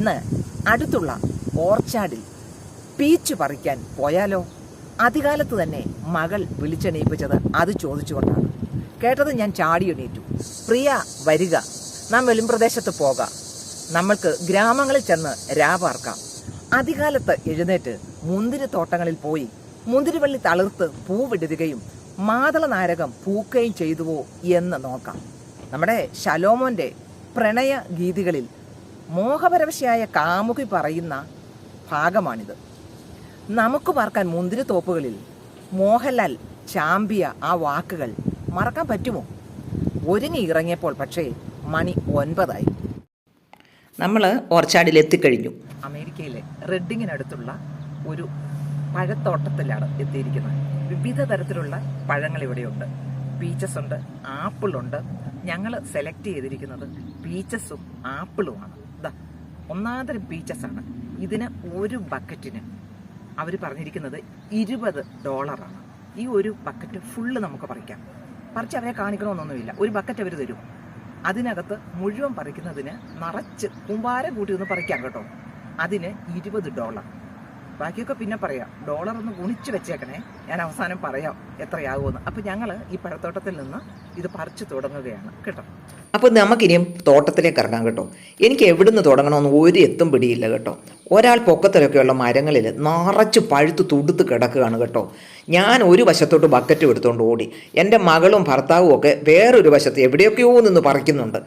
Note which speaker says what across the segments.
Speaker 1: ഇന്ന് അടുത്തുള്ള ഓർച്ചാഡിൽ പീച്ച് പറിക്കാൻ പോയാലോ? അതികാലത്ത് തന്നെ മകൾ വിളിച്ചെണീപ്പിച്ചത് അത് ചോദിച്ചുകൊണ്ടാണ്. കേട്ടത് ഞാൻ ചാടി എണീറ്റു. പ്രിയ വരിക. നാം വെളിമ്പ്രദേശത്ത് പോകാം. നമ്മൾക്ക് ഗ്രാമങ്ങളിൽ ചെന്ന് രാപാർക്കാം. അതികാലത്ത് എഴുന്നേറ്റ് മുന്തിരി തോട്ടങ്ങളിൽ പോയി മുന്തിരിവള്ളി തളിർത്ത് പൂവിടുകയും മാതള നാരകം പൂക്കുകയും ചെയ്തുവോ എന്ന് നോക്കാം. നമ്മുടെ ശലോമോന്റെ പ്രണയ ഗീതികളിൽ മോഹപരവശയായ കാമുകി പറയുന്ന ഭാഗമാണിത്. നമുക്ക് പാർക്കാൻ മുന്തിരി തോപ്പുകളിൽ മോഹൻലാൽ ചാമ്പിയ ആ വാക്കുകൾ മറക്കാൻ പറ്റുമോ? ഒരുങ്ങി ഇറങ്ങിയപ്പോൾ പക്ഷേ മണി ഒൻപതായി. നമ്മൾ ഓർച്ചാടിൽ എത്തിക്കഴിഞ്ഞു. അമേരിക്കയിലെ റെഡിങ്ങിനടുത്തുള്ള ഒരു പഴത്തോട്ടത്തിലാണ് എത്തിയിരിക്കുന്നത്. വിവിധ തരത്തിലുള്ള പഴങ്ങൾ ഇവിടെയുണ്ട്. പീച്ചസ് ഉണ്ട് ആപ്പിളുണ്ട്. ഞങ്ങൾ സെലക്ട് ചെയ്തിരിക്കുന്നത് പീച്ചസും ആപ്പിളുമാണ്. പീച്ചസ് ആണ്. ഇതിന് ഒരു ബക്കറ്റിന് അവർ പറഞ്ഞിരിക്കുന്നത് ഇരുപത് ഡോളറാണ് ഈ ഒരു ബക്കറ്റ് ഫുള്ള് നമുക്ക് പറിക്കാം. പറിച്ച് അവരെ കാണിക്കണമെന്നൊന്നുമില്ല. ഒരു ബക്കറ്റ് അവർ തരും. അതിനകത്ത് മുഴുവൻ പറിക്കുന്നതിന് നിറച്ച് കുമ്പാരം കൂട്ടി ഒന്ന് പറിക്കാം കേട്ടോ. അതിന് ഇരുപത് ഡോളർ ബാക്കിയൊക്കെ പിന്നെ പറയാം. ഡോളർ ഒന്ന് ഗുണിച്ച് വെച്ചേക്കണേ. ഞാൻ അവസാനം പറയാം എത്രയാകുമെന്ന് അപ്പം ഞങ്ങൾ ഈ പഴത്തോട്ടത്തിൽ നിന്ന് ഇത് പറിച്ചു തുടങ്ങുകയാണ്. കേട്ടോ.
Speaker 2: അപ്പോൾ നമുക്കിനിയും തോട്ടത്തിലേക്ക് ഇറങ്ങാം കേട്ടോ. എനിക്ക് എവിടുന്ന് തുടങ്ങണമെന്ന് ഒരു എത്തും പിടിയില്ല കേട്ടോ. ഒരാൾ പൊക്കത്തിലൊക്കെയുള്ള മരങ്ങളിൽ നിറച്ച് പഴുത്ത് തുടുത്ത് കിടക്കുകയാണ് കേട്ടോ. ഞാൻ ഒരു വശത്തോട്ട് ബക്കറ്റ് എടുത്തുകൊണ്ട് ഓടി. എന്റെ മകളും ഭർത്താവും ഒക്കെ വേറൊരു വശത്ത് എവിടെയൊക്കെയോ നിന്ന് പറിക്കുന്നുണ്ട്.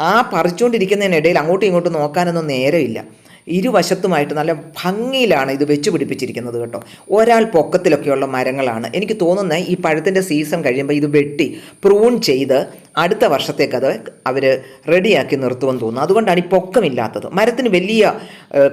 Speaker 2: ആ പറിച്ചുകൊണ്ടിരിക്കുന്നതിനിടയിൽ അങ്ങോട്ടും ഇങ്ങോട്ടും നോക്കാനൊന്നും നേരമില്ല. ഇരുവശത്തുമായിട്ട് നല്ല ഭംഗിയിലാണ് ഇത് വെച്ച് പിടിപ്പിച്ചിരിക്കുന്നത് കേട്ടോ. ഒരാൾ പൊക്കത്തിലൊക്കെയുള്ള മരങ്ങളാണ്. എനിക്ക് തോന്നുന്നത് ഈ പഴത്തിന്റെ സീസൺ കഴിയുമ്പോൾ ഇത് വെട്ടി പ്രൂൺ ചെയ്ത് അടുത്ത വർഷത്തേക്ക് അത് അവർ റെഡിയാക്കി നിർത്തുമെന്ന് തോന്നുന്നു. അതുകൊണ്ടാണ് ഈ പൊക്കമില്ലാത്തത്. മരത്തിന് വലിയ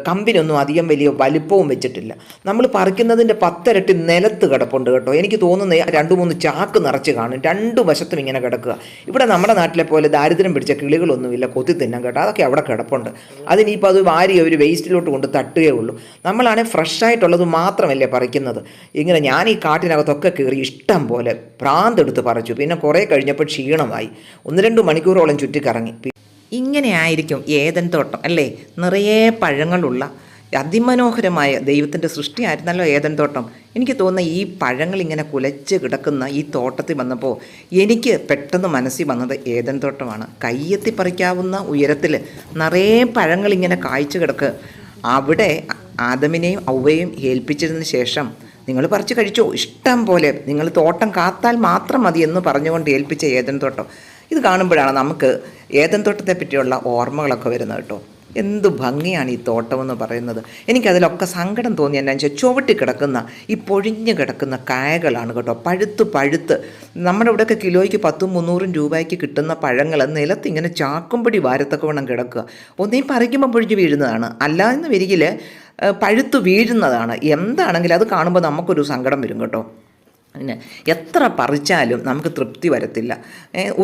Speaker 2: കമ്പിനൊന്നും അധികം വലിയ വലിപ്പവും വെച്ചിട്ടില്ല. നമ്മൾ പറിക്കുന്നതിന്റെ പത്തരട്ടി നിലത്ത് കിടപ്പുണ്ട് കേട്ടോ. എനിക്ക് തോന്നുന്നത് രണ്ട് മൂന്ന് ചാക്ക് നിറച്ച് കാണും. രണ്ട് വശത്തും ഇങ്ങനെ കിടക്കുക. ഇവിടെ നമ്മുടെ നാട്ടിലെ പോലെ ദാരിദ്ര്യം പിടിച്ച കിളികളൊന്നുമില്ല കൊത്തി തിന്നാൻ കേട്ടോ. അതൊക്കെ അവിടെ കിടപ്പുണ്ട്. അതിനിപ്പോൾ അത് വാരി ഒരു വേസ്റ്റിലോട്ട് കൊണ്ട് തട്ടുകയേ ഉള്ളൂ. നമ്മളാണെങ്കിൽ ഫ്രഷായിട്ടുള്ളത് മാത്രമല്ലേ പറിക്കുന്നത്. ഇങ്ങനെ ഞാൻ ഈ കാട്ടിനകത്തൊക്കെ കയറി ഇഷ്ടം പോലെ പ്രാന്തെടുത്ത് പറിച്ചു. പിന്നെ കുറേ കഴിഞ്ഞപ്പോൾ ക്ഷീണമായി. ഒന്ന് രണ്ട് മണിക്കൂറോളം ചുറ്റിക്കറങ്ങി. ഇങ്ങനെ ആയിരിക്കും ഏതൻ തോട്ടം അല്ലേ? നിറയെ പഴങ്ങളുള്ള അതിമനോഹരമായ ദൈവത്തിന്റെ സൃഷ്ടിയായിരുന്നല്ലോ ഏതൻ തോട്ടം. എനിക്ക് തോന്നുന്ന ഈ പഴങ്ങൾ ഇങ്ങനെ കുലച്ച് കിടക്കുന്ന ഈ തോട്ടത്തിൽ വന്നപ്പോൾ എനിക്ക് പെട്ടെന്ന് മനസ്സിൽ വന്നത് ഏതൻ തോട്ടമാണ്. കയ്യെത്തി പറിക്കാവുന്ന ഉയരത്തിൽ നിറയെ പഴങ്ങൾ ഇങ്ങനെ കായ്ച്ചു കിടക്കുക അവിടെ ആദമിനെയും ഔവയും ഏൽപ്പിച്ചതിന് ശേഷം നിങ്ങൾ പറിച്ച് കഴിച്ചോ? ഇഷ്ടം പോലെ. നിങ്ങൾ തോട്ടം കാത്താൽ മാത്രം മതി എന്ന് പറഞ്ഞുകൊണ്ട് ഏൽപ്പിച്ച ഏതൻ തോട്ടം. ഇത് കാണുമ്പോഴാണ് നമുക്ക് ഏതൻ തോട്ടത്തെ പറ്റിയുള്ള ഓർമ്മകളൊക്കെ വരുന്നത് കേട്ടോ. എന്ത് ഭംഗിയാണ് ഈ തോട്ടമെന്ന് പറയുന്നത്. എനിക്കതിലൊക്കെ സങ്കടം തോന്നി എന്നാ വെച്ചാൽ ചുവട്ടി കിടക്കുന്ന ഈ പൊഴിഞ്ഞ് കിടക്കുന്ന കായകളാണ് കേട്ടോ. പഴുത്ത് പഴുത്ത്. നമ്മുടെ ഇവിടെയൊക്കെ കിലോയ്ക്ക് പത്തും മുന്നൂറും രൂപയ്ക്ക് കിട്ടുന്ന പഴങ്ങൾ നിലത്ത് ഇങ്ങനെ ചാക്കുംപടി വാരത്തൊക്കെ വേണം കിടക്കുക. ഒന്നേ പറിക്കുമ്പോൾ പൊഴിഞ്ഞ് വീഴുന്നതാണ്. അല്ലാന്ന് വരികിൽ പഴുത്ത് വീഴുന്നതാണ്. എന്താണെങ്കിലും അത് കാണുമ്പോൾ നമുക്കൊരു സങ്കടം വരും കേട്ടോ. പിന്നെ എത്ര പറിച്ചാലും നമുക്ക് തൃപ്തി വരത്തില്ല.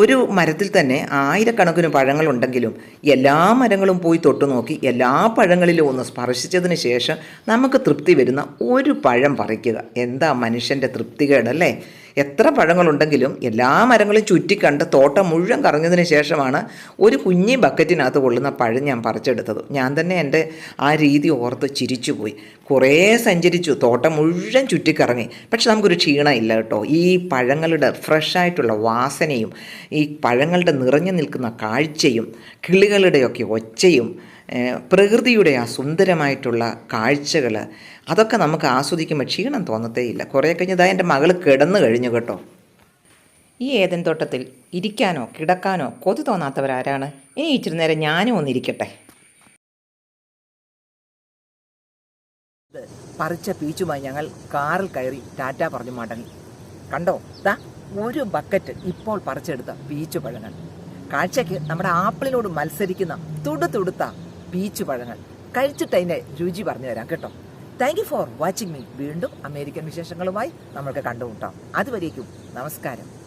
Speaker 2: ഒരു മരത്തിൽ തന്നെ ആയിരക്കണക്കിന് പഴങ്ങളുണ്ടെങ്കിലും എല്ലാ മരങ്ങളും പോയി തൊട്ടു നോക്കി എല്ലാ പഴങ്ങളിലും ഒന്ന് സ്പർശിച്ചതിന് ശേഷം നമുക്ക് തൃപ്തി വരുന്ന ഒരു പഴം പറിക്കുക. എന്താ മനുഷ്യന്റെ തൃപ്തികേടല്ലേ? എത്ര പഴങ്ങളുണ്ടെങ്കിലും എല്ലാ മരങ്ങളും ചുറ്റിക്കണ്ട് തോട്ടം മുഴുവൻ കറങ്ങിയതിന് ശേഷമാണ് ഒരു കുഞ്ഞി ബക്കറ്റിനകത്ത് കൊള്ളുന്ന പഴം ഞാൻ പറിച്ചെടുത്തത്. ഞാൻ തന്നെ എന്റെ ആ രീതി ഓർത്ത് ചിരിച്ചുപോയി. കുറേ സഞ്ചരിച്ചു തോട്ടം മുഴുവൻ ചുറ്റിക്കറങ്ങി. പക്ഷെ നമുക്കൊരു ക്ഷീണമില്ല കേട്ടോ. ഈ പഴങ്ങളുടെ ഫ്രഷായിട്ടുള്ള വാസനയും ഈ പഴങ്ങളുടെ നിറഞ്ഞു നിൽക്കുന്ന കാഴ്ചയും കിളികളുടെയൊക്കെ ഒച്ചയും പ്രകൃതിയുടെ ആ സുന്ദരമായിട്ടുള്ള കാഴ്ചകൾ അതൊക്കെ നമുക്ക് ആസ്വദിക്കുമ്പോൾ ക്ഷീണം തോന്നത്തേയില്ല. കുറേ കഴിഞ്ഞതായി എന്റെ മകൾ കിടന്നു കഴിഞ്ഞു കേട്ടോ. ഈ ഏതൻ തോട്ടത്തിൽ ഇരിക്കാനോ കിടക്കാനോ കൊതി തോന്നാത്തവരാരാണ്? ഇനി ഇച്ചിരി നേരം ഞാനും ഒന്നിരിക്കട്ടെ
Speaker 1: പറിച്ച പീച്ചുമായി ഞങ്ങൾ കാറിൽ കയറി ടാറ്റ പറഞ്ഞു മടങ്ങി. കണ്ടോ? ദാ ഒരു ബക്കറ്റ് ഇപ്പോൾ പറിച്ചെടുത്ത പീച്ചു പഴങ്ങൾ. കാഴ്ചയ്ക്ക് നമ്മുടെ ആപ്പിളിനോട് മത്സരിക്കുന്ന തുടുതുടുത്ത പീച്ചു പഴങ്ങൾ. കഴിച്ചിട്ട് അതിന്റെ രുചി പറഞ്ഞു തരാം കേട്ടോ. Thank you for watching me വീണ്ടും അമേരിക്കൻ വിശേഷങ്ങളുമായി നമ്മൾക്ക് കണ്ടുമുട്ടാം. അതുവരേക്കും നമസ്കാരം.